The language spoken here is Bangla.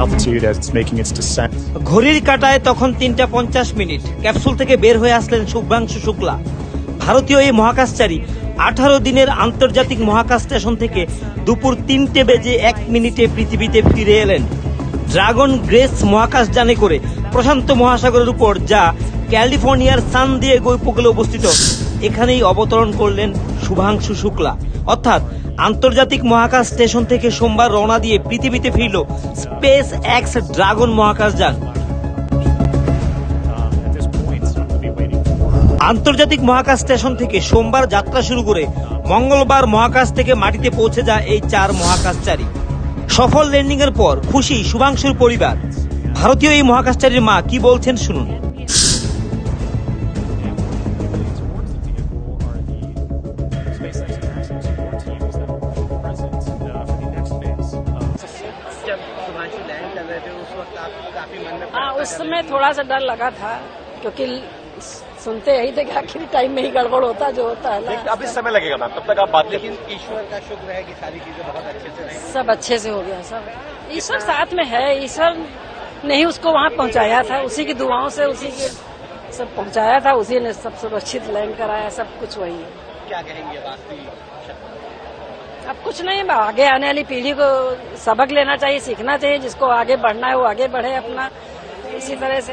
altitude as it's making its descent. ঘড়ির কাটায় তখন তিনটা পঞ্চাশ মিনিট। ক্যাপসুল থেকে বের হয়ে আসলেন শুভ্রাংশু শুক্লা। ভারতীয় এই মহাকাশচারী আঠারো দিনের আন্তর্জাতিক মহাকাশ স্টেশন থেকে দুপুর তিনটে বেজে এক মিনিটে পৃথিবীতে ফিরে এলেন। ড্রাগন গ্রেস মহাকাশ যানে করে প্রশান্ত মহাসাগরের উপর যা ক্যালিফোর্নিয়ার সান দিয়েগো উপকূলে অবস্থিত, এখানেই অবতরণ করলেন শুভাংশু শুক্লা। অর্থাৎ আন্তর্জাতিক মহাকাশ স্টেশন থেকে সোমবার রওনা দিয়ে পৃথিবীতে ফিরল স্পেস এক্স ড্রাগন মহাকাশ যান আন্তর্জাতিক মহাকাশ স্টেশন থেকে সোমবার যাত্রা শুরু করে মঙ্গলবার মহাকাশ থেকে মাটিতে পৌঁছে যায় এই চার মহাকাশচারী। সফল ল্যান্ডিং এর পর খুশি শুভাংশুর পরিবার। ভারতীয় এই মহাকাশচারীর মা কি বলছেন শুনুন। The SpaceX Maxim support teams that will present for the next phase. जब शुभांशु लैंड कर रहे थे उस वक्त आप काफ़ी मन में हाँ उस समय थोड़ा सा डर लगा था क्योंकि सुनते यही थे कि आखिरी टाइम में ही गड़बड़ होता जो होता है लेकिन अभी समय लगेगा मैम तब तक आप बात लेकिन ईश्वर का शुक्र है कि सारी चीज़ें बहुत अच्छे से रही। सब अच्छे से हो गया सब। ईश्वर साथ में है ईश्वर ने ही उसको वहाँ पहुँचाया था उसी की दुआओं से उसी के सब पहुँचाया था उसी ने सब सुरक्षित लैंड कराया सब कुछ वही है। क्या कहेंगे अब कुछ नहीं आगे आने वाली पीढ़ी को सबक लेना चाहिए, सीखना चाहिए, जिसको आगे बढ़ना है, वो आगे बढ़े अपना। इसी तरह से।